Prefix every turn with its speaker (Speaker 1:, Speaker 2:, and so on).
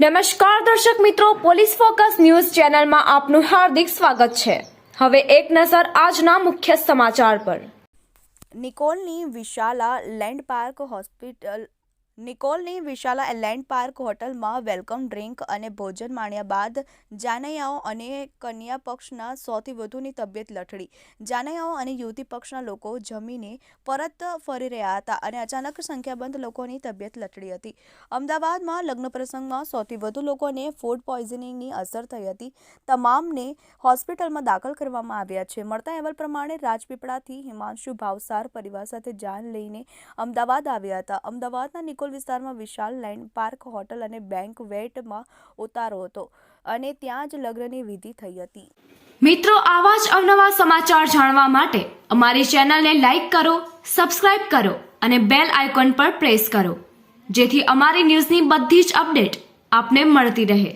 Speaker 1: નમસ્કાર દર્શક મિત્રો, પોલીસ ફોકસ ન્યૂઝ ચેનલમાં આપનું હાર્દિક સ્વાગત છે. હવે એક નજર આજના મુખ્ય સમાચાર પર.
Speaker 2: નિકોલની વિશાલા લેન્ડ પાર્ક હોસ્પિટલ નિકોલની વિશાલા એલેન્ડ પાર્ક હોટલમાં વેલકમ ડ્રિંક અને ભોજન માણ્યા બાદ જાનૈયાઓ અને કન્યા પક્ષના સૌથી વધુની તબિયત લથડી. જાનૈયાઓ અને યુવતી પક્ષના લોકો જમીને પરત ફરી રહ્યા હતા અને અચાનક સંખ્યાબંધ લોકોની તબિયત લથડી હતી. અમદાવાદમાં લગ્ન પ્રસંગમાં સૌથી વધુ લોકોને ફૂડ પોઈઝનિંગની અસર થઈ હતી. તમામને હોસ્પિટલમાં દાખલ કરવામાં આવ્યા છે. મળતા અહેવાલ પ્રમાણે રાજપીપળાથી હિમાંશુ ભાવસાર પરિવાર સાથે જાન લઈને અમદાવાદ આવ્યા હતા. અમદાવાદના નિકોલ વિસ્તારમાં વિશાલ લેન્ડ પાર્ક હોટલ અને બેંક વેટમાં ઉતારો હતો અને ત્યાં જ લગ્નની વિધિ થઈ હતી.
Speaker 1: મિત્રો, આવા જ અવનવા સમાચાર જાણવા માટે અમારી ચેનલને લાઇક કરો, સબસ્ક્રાઇબ કરો અને બેલ આઇકોન પર પ્રેસ કરો, જેથી અમારી ન્યૂઝની બધી જ અપડેટ આપને મળતી રહે.